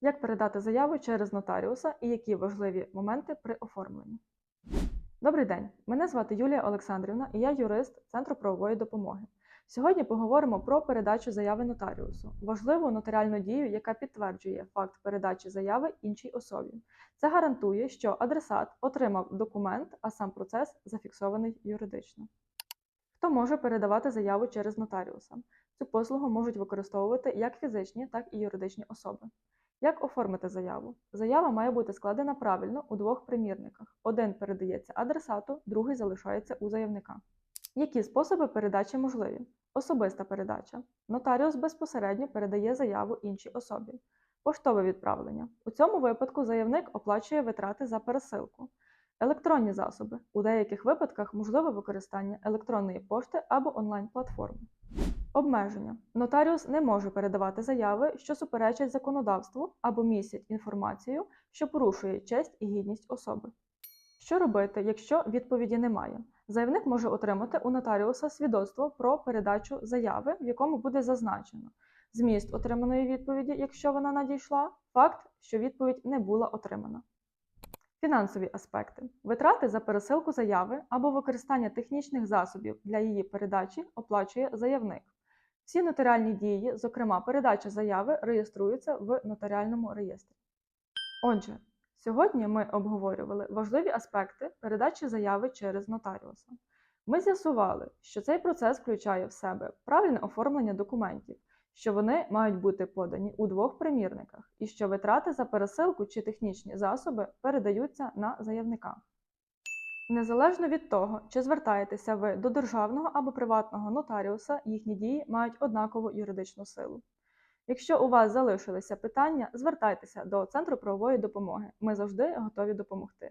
Як передати заяву через нотаріуса і які важливі моменти при оформленні? Добрий день, мене звати Юлія Олександрівна і я юрист Центру правової допомоги. Сьогодні поговоримо про передачу заяви нотаріусу, важливу нотаріальну дію, яка підтверджує факт передачі заяви іншій особі. Це гарантує, що адресат отримав документ, а сам процес зафіксований юридично. Хто може передавати заяву через нотаріуса? Цю послугу можуть використовувати як фізичні, так і юридичні особи. Як оформити заяву? Заява має бути складена правильно у двох примірниках. Один передається адресату, другий залишається у заявника. Які способи передачі можливі? Особиста передача. Нотаріус безпосередньо передає заяву іншій особі. Поштове відправлення. У цьому випадку заявник оплачує витрати за пересилку. Електронні засоби. У деяких випадках можливе використання електронної пошти або онлайн-платформи. Обмеження. Нотаріус не може передавати заяви, що суперечать законодавству або містять інформацію, що порушує честь і гідність особи. Що робити, якщо відповіді немає? Заявник може отримати у нотаріуса свідоцтво про передачу заяви, в якому буде зазначено зміст отриманої відповіді, якщо вона надійшла, факт, що відповідь не була отримана. Фінансові аспекти. Витрати за пересилку заяви або використання технічних засобів для її передачі оплачує заявник. Всі нотаріальні дії, зокрема передача заяви, реєструються в нотаріальному реєстрі. Отже, сьогодні ми обговорювали важливі аспекти передачі заяви через нотаріуса. Ми з'ясували, що цей процес включає в себе правильне оформлення документів, що вони мають бути подані у двох примірниках, і що витрати за пересилку чи технічні засоби передаються на заявника. Незалежно від того, чи звертаєтеся ви до державного або приватного нотаріуса, їхні дії мають однакову юридичну силу. Якщо у вас залишилися питання, звертайтеся до Центру правової допомоги. Ми завжди готові допомогти.